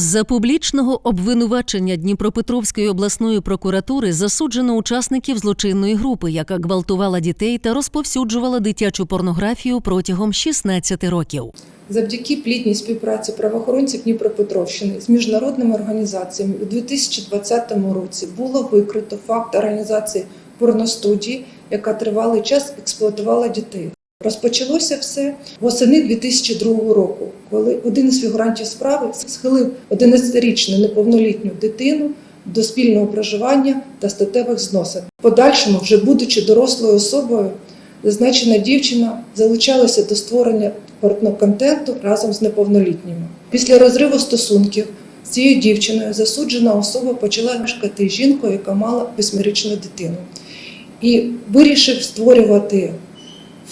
За публічного обвинувачення Дніпропетровської обласної прокуратури засуджено учасників злочинної групи, яка гвалтувала дітей та розповсюджувала дитячу порнографію протягом 16 років. Завдяки плідній співпраці правоохоронців Дніпропетровщини з міжнародними організаціями у 2020 році було викрито факт організації порностудії, яка тривалий час експлуатувала дітей. Розпочалося все восени 2002 року, коли один із фігурантів справи схилив 11-річну неповнолітню дитину до спільного проживання та статевих зносин. Подальшому, вже будучи дорослою особою, зазначена дівчина залучалася до створення порноконтенту разом з неповнолітніми. Після розриву стосунків з цією дівчиною засуджена особа почала мешкати жінкою, яка мала восьмирічну дитину, і вирішив створювати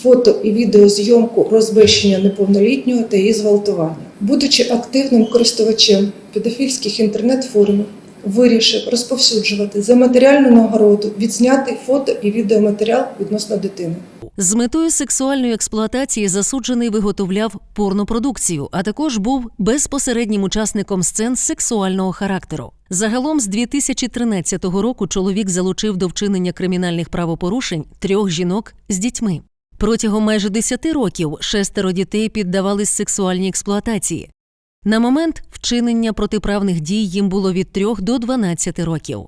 фото і відеозйомку розбещення неповнолітнього та її зґвалтування. Будучи активним користувачем педофільських інтернет-форумів, вирішив розповсюджувати за матеріальну нагороду відзнятий фото і відеоматеріал відносно дитини. З метою сексуальної експлуатації засуджений виготовляв порнопродукцію, а також був безпосереднім учасником сцен сексуального характеру. Загалом з 2013 року чоловік залучив до вчинення кримінальних правопорушень трьох жінок з дітьми. Протягом майже 10 років шестеро дітей піддавались сексуальній експлуатації. На момент вчинення протиправних дій їм було від 3 до 12 років.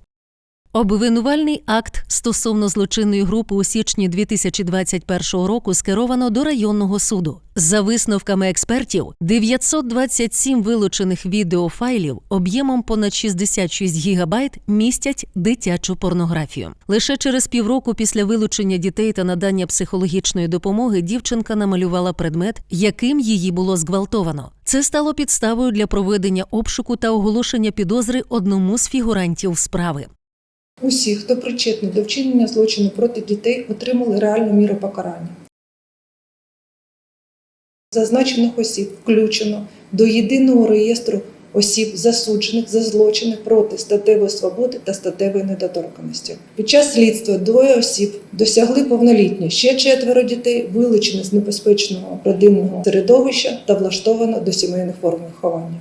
Обвинувальний акт стосовно злочинної групи у січні 2021 року скеровано до районного суду. За висновками експертів, 927 вилучених відеофайлів об'ємом понад 66 гігабайт містять дитячу порнографію. Лише через півроку після вилучення дітей та надання психологічної допомоги дівчинка намалювала предмет, яким її було зґвалтовано. Це стало підставою для проведення обшуку та оголошення підозри одному з фігурантів справи. Усі, хто причетний до вчинення злочину проти дітей, отримали реальну міру покарання. Зазначених осіб включено до єдиного реєстру осіб, засуджених за злочини проти статевої свободи та статевої недоторканості. Під час слідства двоє осіб досягли повноліття. Ще четверо дітей вилучені з небезпечного родинного середовища та влаштовано до сімейних форм виховання.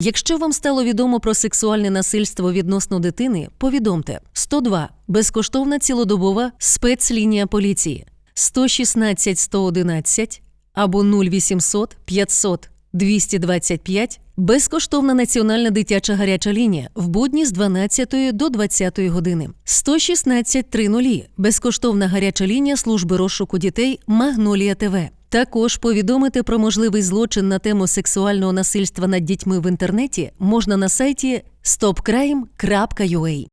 Якщо вам стало відомо про сексуальне насильство відносно дитини, повідомте. 102 безкоштовна цілодобова спецлінія поліції. 116 111 або 0800 500 225 безкоштовна національна дитяча гаряча лінія в будні з 12 до 20 години. 116 30 безкоштовна гаряча лінія служби розшуку дітей Магнолія ТВ. Також повідомити про можливий злочин на тему сексуального насильства над дітьми в інтернеті можна на сайті stopcrime.ua.